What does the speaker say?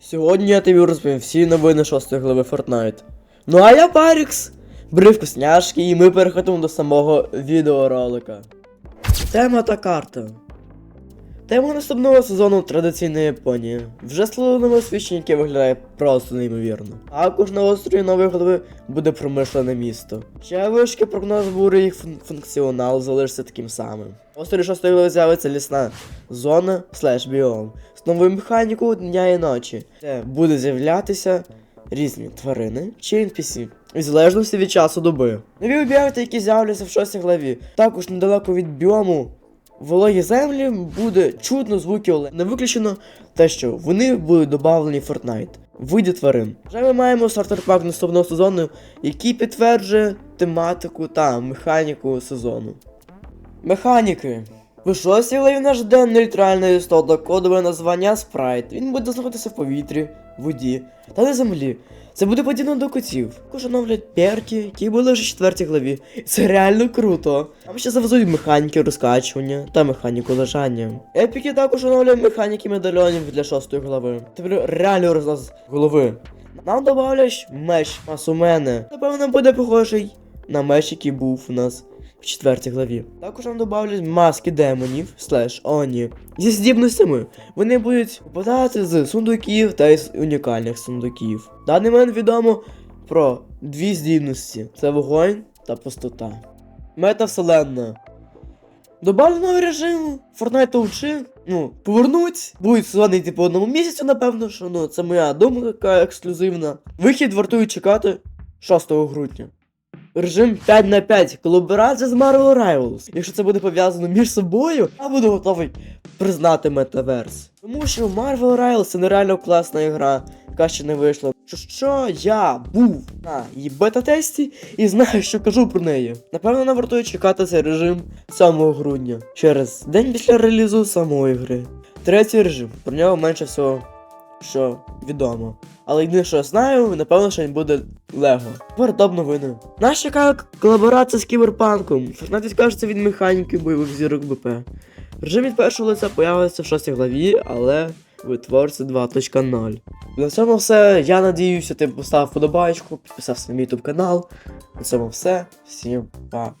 Сьогодні я тобі розповім всі новини шостої глави Fortnite. Ну а я Парікс, брив вкусняшки, і ми переходимо до самого відеоролика. Тема та карта. Тема наступного сезону традиційна Японія. Вже стало нове освічення, яке виглядає просто неймовірно. Також на острові нової голови буде промишлене місто. Ще вишки прогноз бури їх фун- функціонал залишиться таким самим. На острові шостої глави з'явиться лісна зона слеш біом з новою механікою дня і ночі, де буде з'являтися різні тварини чи NPC. В залежності від часу доби. Нові об'єкти, які з'являться в шостій главі. Також недалеко від біому вологі землі буде чутно звуки, але не виключено те, що вони будуть додавлені в Fortnite. Виді тварин. Вже ми маємо стартер пак наступного сезону, який підтверджує тематику та механіку сезону. Механіки. В шостій главі наш день нейтральна істота, кодове названня Спрайт. Він буде знаходитися в повітрі, воді та на землі. Це буде подібно до котів. Також оновлять перки, які були вже в четвертій главі. Це реально круто. Там ще завезуть механіки розкачування та механіку лежання. Епіки також оновлюють механіки медальйонів для шостої глави. Тепер реально рознос голови. Нам добавлять меч Масумени. Напевно, буде похожий на меч, який був у нас в четвертій главі. Також нам добавлять маски демонів, слеш Оні. Зі здібностями вони будуть попадати з сундуків та із унікальних сундуків. В даний момент відомо про дві здібності: це вогонь та пустота. Метавселенна. Добавлю новий режим, Fortnite Touch, ну, повернуть, будуть сезони йти по одному місяцю, напевно, що ну, це моя думка ексклюзивна. Вихід вартують чекати 6 грудня. Режим 5 на 5 колаборація з Marvel Rivals. Якщо це буде пов'язано між собою, я буду готовий признати метаверс. Тому що Marvel Rivals це нереально класна гра, яка ще не вийшла. Що що я був на її бета-тесті і знаю, що кажу про неї. Напевно, нам вартує чекати цей режим 7 грудня, через день після релізу самої гри. Третій режим, про нього менше всього що відомо. Але єдине, що я знаю, напевно, що він буде Лего. Тепер топ новини. Нас чекає колаборація з кіберпанком. Fortnite відкажеться від механіки бойових зірок БП. Режим від першого лиця появиться в 6 главі, але в творці 2.0. На цьому все. Я надіюся, ти поставив подобаєчку, підписався на мій ютуб канал. На цьому все. Всім пока.